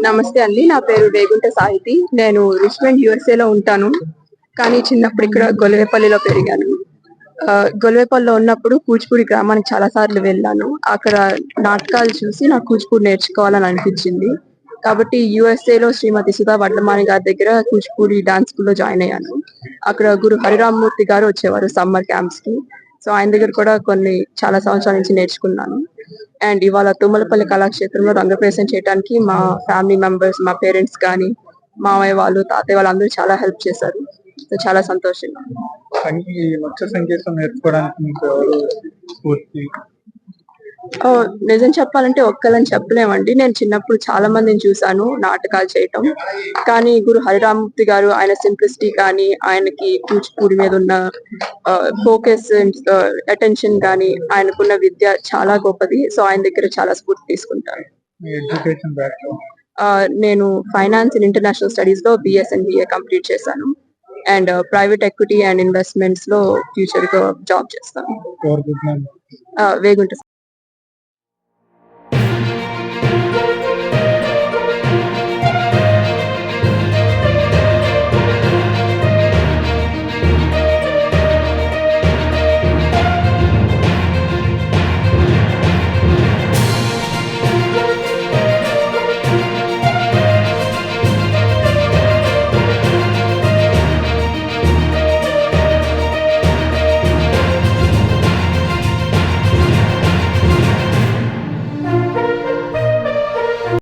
నమస్తే అండి. నా పేరు వేగుంట సాహితి. నేను రిచ్మెంట్ యుఎస్ఏ లో ఉంటాను. కానీ చిన్నప్పుడు ఇక్కడ గొలవేపల్లిలో పెరిగాను. ఆ, గొలవేపల్లిలో ఉన్నప్పుడు కూచిపూడి గ్రామానికి చాలా సార్లు వెళ్ళాను. అక్కడ నాటకాలు చూసి నాకు కూచిపూడి నేర్చుకోవాలని అనిపించింది. కాబట్టి యుఎస్ఏ లో శ్రీమతి సుధా వడ్లమాని గారి దగ్గర కూచిపూడి డాన్స్ స్కూల్లో జాయిన్ అయ్యాను. అక్కడ గురు హరిరామ్మూర్తి గారు వచ్చేవారు సమ్మర్ క్యాంప్స్కి సో ఆయన దగ్గర కూడా కొన్ని చాలా సంవత్సరాల నుంచి నేర్చుకున్నాను. అండ్ ఇవాళ తుమ్మలపల్లి కళాక్షేత్రంలో రంగప్రవేశం చేయడానికి మా ఫ్యామిలీ మెంబర్స్ మా పేరెంట్స్ కానీ మామయ్య వాళ్ళు తాతయ్య వాళ్ళు అందరూ చాలా హెల్ప్ చేశారు. సో చాలా సంతోషంగా సంగీతం నేర్చుకోవడానికి మీకు ఎవరు స్ఫూర్తి? నిజం చెప్పాలంటే ఒక్కలని చెప్పలేమండి. నేను చిన్నప్పుడు చాలా మందిని చూశాను నాటకాలు చేయటం. కానీ గురు హరిరామూర్తి గారు ఆయన సింప్లిసిటీ కానీ ఆయనకి కూచిపూడి మీద ఉన్న ఫోకస్ అటెన్షన్ కానీ ఆయనకున్న విద్య చాలా గొప్పది. సో ఆయన దగ్గర చాలా స్ఫూర్తి తీసుకుంటాను. నేను ఫైనాన్స్ అండ్ ఇంటర్నేషనల్ స్టడీస్లో బిఎస్ అండ్ బిఏ కంప్లీట్ చేశాను. అండ్ ప్రైవేట్ ఎక్విటీ అండ్ ఇన్వెస్ట్మెంట్స్లో ఫ్యూచర్గా జాబ్ చేస్తాను వేగుంట